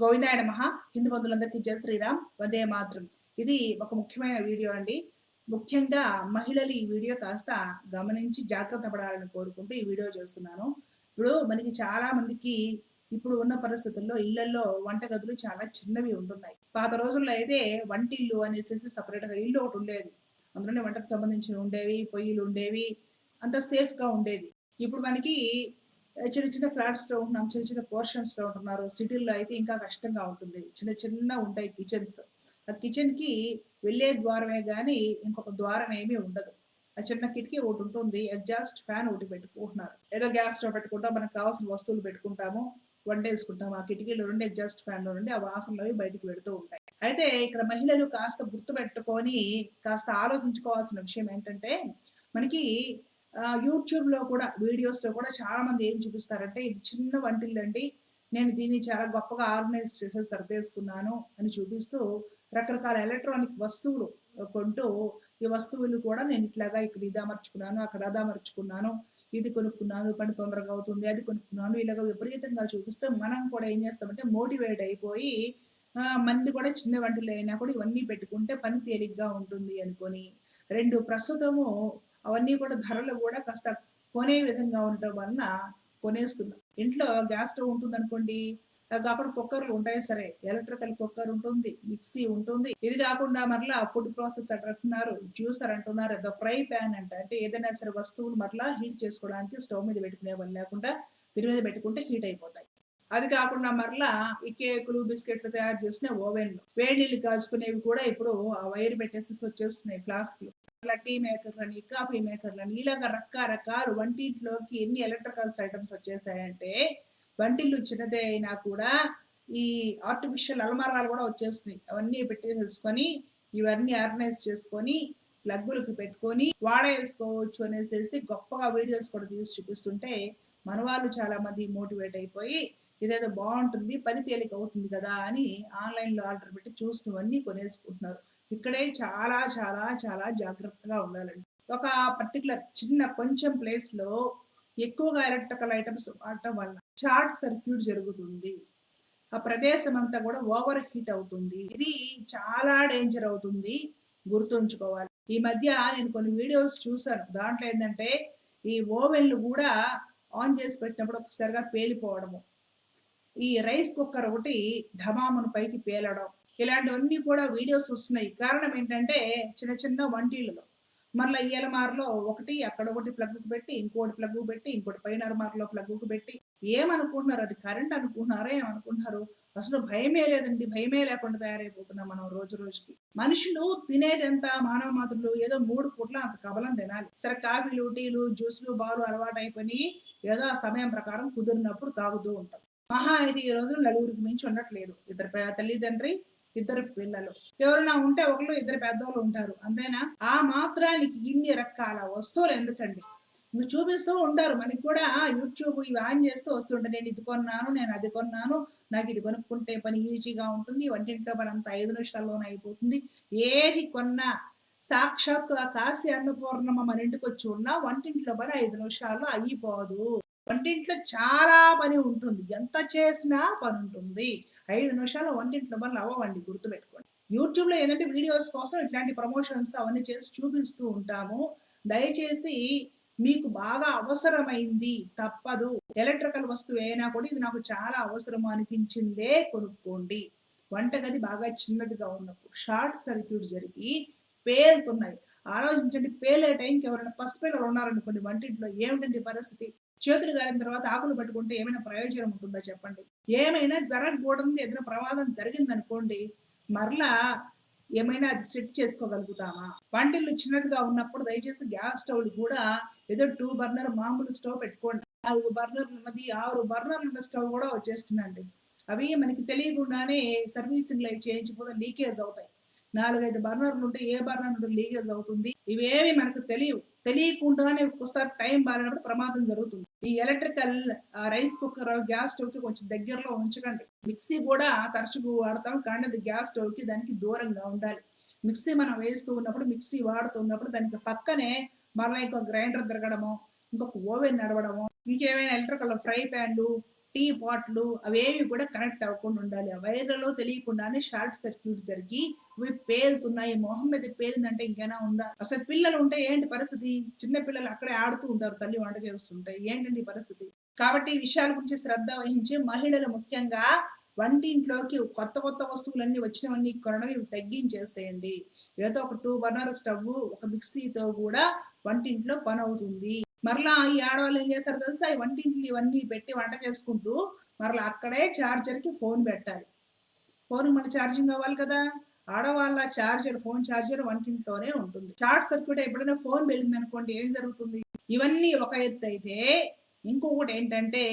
గోవిందాయ మహా హిందూ బంధువులందరికీ జయ శ్రీరామ్. వందే మాత్రం. ఇది ఒక ముఖ్యమైన వీడియో అండి. ముఖ్యంగా మహిళలు ఈ వీడియో కాస్త గమనించి జాగ్రత్త పడాలని కోరుకుంటూ ఈ వీడియో చేస్తున్నాను. ఇప్పుడు మనకి చాలా మందికి ఇప్పుడు ఉన్న పరిస్థితుల్లో ఇళ్ళలో వంటగదులు చాలా చిన్నవి ఉంటున్నాయి. పాత రోజుల్లో అయితే వంటిల్లు అనేసి సపరేట్గా ఇల్లు ఒకటి ఉండేది. అందులోనే వంటకు సంబంధించిన ఉండేవి పొయ్యిలు ఉండేవి అంత సేఫ్గా ఉండేది. ఇప్పుడు మనకి చిన్న చిన్న ఫ్లాట్స్లో ఉంటున్నాం చిన్న చిన్న పోర్షన్స్లో ఉంటున్నారు. సిటీల్లో అయితే ఇంకా కష్టంగా ఉంటుంది. చిన్న చిన్న ఉంటాయి కిచెన్స్ ఆ కిచెన్కి వెళ్ళే ద్వారమే కానీ ఇంకొక ద్వారం ఏమీ ఉండదు. ఆ చిన్న కిటికీ ఒకటి ఉంటుంది. ఎగ్జాస్ట్ ఫ్యాన్ ఒకటి పెట్టుకుంటున్నారు. ఏదో గ్యాస్ స్టవ్ పెట్టుకుంటాం మనకు కావాల్సిన వస్తువులు పెట్టుకుంటాము వండేసుకుంటాం ఆ కిటికీలో నుండి ఎగ్జాస్ట్ ఫ్యాన్లో నుండి ఆ వాసనలు అవి బయటకు పెడుతూ ఉంటాయి. అయితే ఇక్కడ మహిళలు కాస్త గుర్తు పెట్టుకొని కాస్త ఆలోచించుకోవాల్సిన విషయం ఏంటంటే మనకి యూట్యూబ్లో కూడా వీడియోస్లో కూడా చాలా మంది ఏం చూపిస్తారంటే ఇది చిన్న వంటిల్లు అండి నేను దీన్ని చాలా గొప్పగా ఆర్గనైజ్ చేసి సర్దేసుకున్నాను అని చూపిస్తూ రకరకాల ఎలక్ట్రానిక్ వస్తువులు కొంటూ ఈ వస్తువులు కూడా నేను ఇట్లాగా ఇక్కడ ఇది అమర్చుకున్నాను అక్కడ అది ఇది కొనుక్కున్నాను పని తొందరగా అవుతుంది అది కొనుక్కున్నాను ఇలాగ విపరీతంగా చూపిస్తే మనం కూడా ఏం చేస్తామంటే మోటివేట్ అయిపోయి మంది కూడా చిన్న వంటలు అయినా కూడా ఇవన్నీ పెట్టుకుంటే పని తేలిగ్గా ఉంటుంది అనుకొని రెండు ప్రస్తుతము అవన్నీ కూడా ధరలు కూడా కాస్త కొనే విధంగా ఉండటం వలన కొనేస్తున్నాం. ఇంట్లో గ్యాస్ స్టవ్ ఉంటుంది అనుకోండి కాకుండా కుక్కర్లు ఉంటాయి సరే ఎలక్ట్రికల్ కుక్కర్ ఉంటుంది మిక్సీ ఉంటుంది. ఇది కాకుండా మరలా ఫుడ్ ప్రాసెస్ అంటున్నారు జ్యూసర్ అంటున్నారు ద ఫ్రై ప్యాన్ అంట. అంటే ఏదైనా సరే వస్తువులు మరలా హీట్ చేసుకోవడానికి స్టవ్ మీద పెట్టుకునే వాళ్ళు లేకుండా దీని మీద పెట్టుకుంటే హీట్ అయిపోతాయి. అది కాకుండా మరలా ఈ కేకులు బిస్కెట్లు తయారు చేసిన ఓవెన్లు వేడి నీళ్ళు కాచుకునేవి కూడా ఇప్పుడు ఆ వైర్ పెట్టేసి వచ్చేస్తున్నాయి ఫ్లాస్క్లు. టీ మేకర్లని కాఫీ మేకర్లని ఇలాగ రకరకాలు వంటింట్లోకి ఎన్ని ఎలక్ట్రికల్స్ ఐటమ్స్ వచ్చేసాయంటే వంటిల్లు చిన్నదే అయినా కూడా ఈ ఆర్టిఫిషియల్ అలమారాలు కూడా వచ్చేస్తున్నాయి. అవన్నీ పెట్టేసేసుకొని ఇవన్నీ ఆర్గనైజ్ చేసుకొని ప్లగ్గులకి పెట్టుకొని వాడేసుకోవచ్చు అనేసి గొప్పగా వీడియోస్ కూడా తీసి చూపిస్తుంటే మన వాళ్ళు చాలా మంది మోటివేట్ అయిపోయి ఇదేదో బాగుంటుంది పని తేలిక అవుతుంది కదా అని ఆన్లైన్లో ఆర్డర్ పెట్టి చూసినవన్నీ కొనేసుకుంటున్నారు. ఇక్కడే చాలా చాలా చాలా జాగ్రత్తగా ఉండాలండి. ఒక పర్టికులర్ చిన్న కొంచెం ప్లేస్లో ఎక్కువగా ఎలక్ట్రికల్ ఐటమ్స్ వాడటం వల్ల షార్ట్ సర్క్యూట్ జరుగుతుంది. ఆ ప్రదేశం అంతా కూడా ఓవర్ హీట్ అవుతుంది. ఇది చాలా డేంజర్ అవుతుంది. గుర్తుంచుకోవాలి. ఈ మధ్య నేను కొన్ని వీడియోస్ చూసాను దాంట్లో ఏంటంటే ఈ ఓవెన్లు కూడా ఆన్ చేసి పెట్టినప్పుడు ఒకసారిగా పేలిపోవడము. ఈ రైస్ కుక్కర్ ఒకటి ధమామును పైకి పేలడం. ఇలాంటివన్నీ కూడా వీడియోస్ వస్తున్నాయి. కారణం ఏంటంటే చిన్న చిన్న వంటీలలో మళ్ళీ ఈఎల్ఎంఆర్లో ఒకటి అక్కడ ఒకటి ప్లగ్కు పెట్టి ఇంకోటి ప్లగ్గు పెట్టి ఇంకోటి పైన అర్మార్లో ప్లగ్కు పెట్టి. ఏమనుకుంటున్నారు? అది కరెంట్ అనుకుంటున్నారో? ఏమనుకుంటున్నారు? అసలు భయమే లేదండి. భయమే లేకుండా తయారైపోతున్నాం మనం రోజు రోజుకి. మనుషులు తినేది ఎంత? మానవ మాతృలు ఏదో మూడు పూట్ల అంత కబలం తినాలి. సరే కాఫీలు టీలు జ్యూస్లు బాలు అలవాటు అయిపోయి ఏదో ఆ సమయం ప్రకారం కుదిరినప్పుడు తాగుతూ ఉంటాం. మహా అయితే ఈ రోజున నలుగురికి మించి ఉండట్లేదు. ఇద్దరు తల్లిదండ్రి ఇద్దరు పిల్లలు. ఎవరైనా ఉంటే ఒకళ్ళు ఇద్దరు పెద్దవాళ్ళు ఉంటారు. అంతేనా? ఆ మాత్రానికి ఇన్ని రకాల వస్తువులు ఎందుకండి? నువ్వు చూపిస్తూ ఉంటారు. మనకి కూడా యూట్యూబ్ ఇవి ఆన్ చేస్తూ వస్తుంటే నేను ఇది కొన్నాను నేను అది కొన్నాను నాకు ఇది కొనుక్కుంటే పని ఈజీగా ఉంటుంది. వంటింట్లో పని అంత ఐదు నిమిషాల్లోనే అయిపోతుంది. ఏది కొన్నా సాక్షాత్తు ఆ కాశీ అన్నపూర్ణమ్మ మన ఇంటికి వచ్చి ఉన్నా వంటింట్లో పని ఐదు నిమిషాల్లో అయిపోదు. వంటింట్లో చాలా పని ఉంటుంది. ఎంత చేసినా పని ఉంటుంది ఐదు నిమిషాలు వంటింట్లో పనులు అవ్వండి గుర్తుపెట్టుకోండి. యూట్యూబ్లో ఏంటంటే వీడియోస్ కోసం ఇట్లాంటి ప్రమోషన్స్ అవన్నీ చేసి చూపిస్తూ ఉంటాము. దయచేసి మీకు బాగా అవసరమైంది తప్పదు. ఎలక్ట్రికల్ వస్తువు అయినా కూడా ఇది నాకు చాలా అవసరం అనిపించిందే కొనుక్కోండి. వంటగది బాగా చిన్నదిగా ఉన్నప్పుడు షార్ట్ సర్క్యూట్ జరిగి పేలుతున్నాయి. ఆలోచించండి పేలే టైంకి ఎవరైనా పసిపిల్లలు ఉన్నారనుకోండి వంటింట్లో ఏమిటండి పరిస్థితి? చేతులు గారిన తర్వాత ఆకులు పట్టుకుంటే ఏమైనా ప్రయోజనం ఉంటుందా చెప్పండి? ఏమైనా జరగకూడదు ఏదైనా ప్రమాదం జరిగింది అనుకోండి మరలా ఏమైనా అది సెట్ చేసుకోగలుగుతామా? వంటిల్లు చిన్నదిగా ఉన్నప్పుడు దయచేసి గ్యాస్ స్టవ్లు కూడా ఏదో టూ బర్నర్ మామూలు స్టవ్ పెట్టుకోండి. నాలుగు బర్నర్లు ఉన్నది ఆరు బర్నర్లు ఉన్న స్టవ్ కూడా వచ్చేస్తుందండి. అవి మనకి తెలియకుండానే సర్వీసింగ్ లైట్ చేయించకపోతే లీకేజ్ అవుతాయి. నాలుగైదు బర్నర్లు ఉంటే ఏ బర్నర్ లీకేజ్ అవుతుంది? ఇవేమి మనకు తెలియవు. తెలియకుండానే ఒక్కోసారి టైం బాగాలేనప్పుడు ప్రమాదం జరుగుతుంది. ఈ ఎలక్ట్రికల్ రైస్ కుక్కర్ గ్యాస్ స్టవ్కి కొంచెం దగ్గరలో ఉంచకండి. మిక్సీ కూడా తరచుగా వాడతాం కానీ అది గ్యాస్ స్టవ్కి దానికి దూరంగా ఉండాలి. మిక్సీ మనం వేస్తూ ఉన్నప్పుడు మిక్సీ వాడుతున్నప్పుడు దానికి పక్కనే మరలా ఇంకో గ్రైండర్ తిరగడము ఇంకొక ఓవెన్ నడవడము ఇంకేమైనా ఎలక్ట్రికల్ ఫ్రై ప్యాన్లు టీ పాట్లు అవేవి కూడా కనెక్ట్ అవ్వకుండా ఉండాలి. ఆ వైర్లలో తెలియకుండానే షార్ట్ సర్క్యూట్ జరిగి ఇవి పేలుతున్నాయి. మొహం మీద పేలిందంటే ఇంకైనా ఉందా? అసలు పిల్లలు ఉంటే ఏంటి పరిస్థితి? చిన్న పిల్లలు అక్కడే ఆడుతూ ఉంటారు తల్లి వంట చేస్తుంటే. ఏంటండి పరిస్థితి? కాబట్టి ఈ విషయాల గురించి శ్రద్ధ వహించి మహిళలు ముఖ్యంగా వంటింట్లోకి కొత్త కొత్త వస్తువులన్నీ వచ్చినవన్నీ కొనడం ఇవి తగ్గించేసేయండి. ఏదో ఒక టూ బర్నర్ స్టవ్ ఒక మిక్సీతో కూడా వంటింట్లో పని అవుతుంది. మరలా ఈ ఆడవాళ్ళు ఏం చేస్తారు తెలుసా? ఈ వంటింట్లో ఇవన్నీ పెట్టి వంట చేసుకుంటూ మరలా అక్కడే చార్జర్కి ఫోన్ పెట్టాలి. ఫోన్ మళ్ళీ ఛార్జింగ్ అవ్వాలి కదా? ఆడవాళ్ళ ఛార్జర్ ఫోన్ ఛార్జర్ వంటింట్లోనే ఉంటుంది. షార్ట్ సర్క్యూట్ ఎప్పుడైనా ఫోన్ వెళ్ళింది అనుకోండి ఏం జరుగుతుంది? ఇవన్నీ ఒక ఎత్తు అయితే ఇంకొకటి ఏంటంటే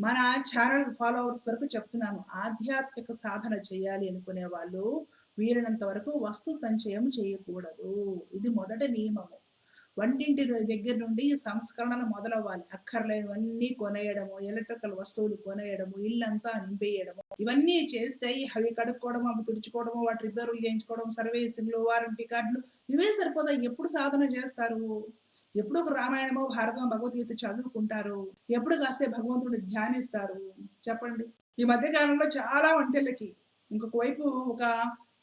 మన ఛానల్ ఫాలోవర్స్ వరకు చెప్తున్నాను. ఆధ్యాత్మిక సాధన చేయాలి అనుకునే వాళ్ళు వీరినంత వరకు వస్తు సంచయం చేయకూడదు. ఇది మొదటి నియమము. వంటింటి దగ్గర నుండి సంస్కరణలు మొదలవ్వాలి. అక్కర్లేవన్నీ కొనేయడము ఎలక్ట్రికల్ వస్తువులు కొనేయడము ఇల్లంతా నింపేయడము. ఇవన్నీ చేస్తే అవి కడుక్కోవడం అవి తుడుచుకోవడము వాటి రిపేర్ చేయించుకోవడం సర్వీసింగ్లు వారంటీ కార్డులు ఇవే సరిపోదా ఎప్పుడు సాధన చేస్తారు? ఎప్పుడు ఒక రామాయణమో భారతం భగవద్గీత చదువుకుంటారు? ఎప్పుడు కాస్తే భగవంతుడు ధ్యానిస్తారు? చెప్పండి. ఈ మధ్య కాలంలో చాలా వంటలకి ఇంకొక వైపు ఒక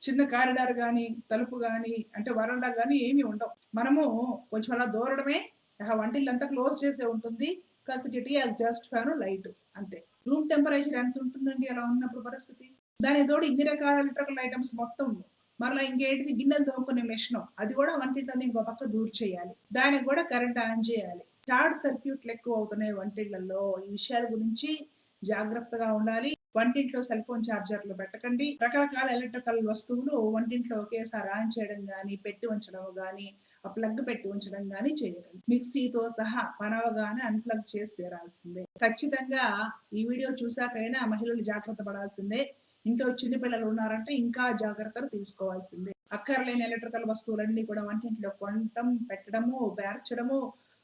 చిన్న కారిడార్ కానీ తలుపు కానీ అంటే వరండా కానీ ఏమీ ఉండవు. మనము కొంచెం అలా దూరడమే ఆ వంటిల్లంతా క్లోజ్ చేసే ఉంటుంది. కాస్త అది జస్ట్ ఫ్యాన్ లైట్ అంతే. రూమ్ టెంపరేచర్ ఎంత ఉంటుందండి అలా ఉన్నప్పుడు పరిస్థితి? దాని తోడు ఇన్ని రకాల ఎలక్ట్రికల్ ఐటమ్స్ మొత్తం మరలా ఇంకేంటిది? గిన్నెలు తోముకునే మెషిన్. అది కూడా వంటింట్లోనే ఇంకో పక్క దూరు చేయాలి. దానికి కూడా కరెంట్ ఆన్ చేయాలి. షార్ట్ సర్క్యూట్లు ఎక్కువ అవుతున్నాయి వంటిళ్ళలో ఈ విషయాల గురించి జాగ్రత్తగా ఉండాలి. వంటింట్లో సెల్ ఫోన్ ఛార్జర్లు పెట్టకండి. రకరకాల ఎలక్ట్రికల్ వస్తువులు వంటింట్లో ఒకేసారి ఆన్ చేయడం కానీ పెట్టి ఉంచడం కానీ ఆ ప్లగ్ పెట్టి ఉంచడం కానీ చేయకండి. మిక్సీతో సహా పనవగానే అన్ప్లగ్ చేసి తీరాల్సిందే. ఖచ్చితంగా ఈ వీడియో చూసాకైనా మహిళలు జాగ్రత్త పడాల్సిందే. ఇంట్లో చిన్న పిల్లలు ఉన్నారంటే ఇంకా జాగ్రత్తలు తీసుకోవాల్సిందే. అక్కర్లేని ఎలక్ట్రికల్ వస్తువులన్నీ కూడా వంటింట్లో కొనటం పెట్టడము పేర్చడము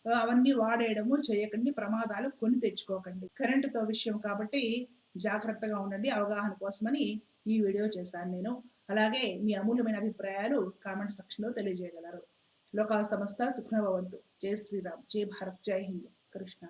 అవన్నీ వాడేయడము చేయకండి. ప్రమాదాలు కొని తెచ్చుకోకండి. కరెంటుతో విషయం కాబట్టి జాగ్రత్తగా ఉండండి అవగాహన కోసమని ఈ వీడియో చేశాను నేను. అలాగే మీ అమూల్యమైన అభిప్రాయాలు కామెంట్ సెక్షన్లో తెలియజేయగలరు. లోకా సంస్థ సుఖ్నభవంతు జై శ్రీరామ్. జై భారత్. జై హింద్. కృష్ణ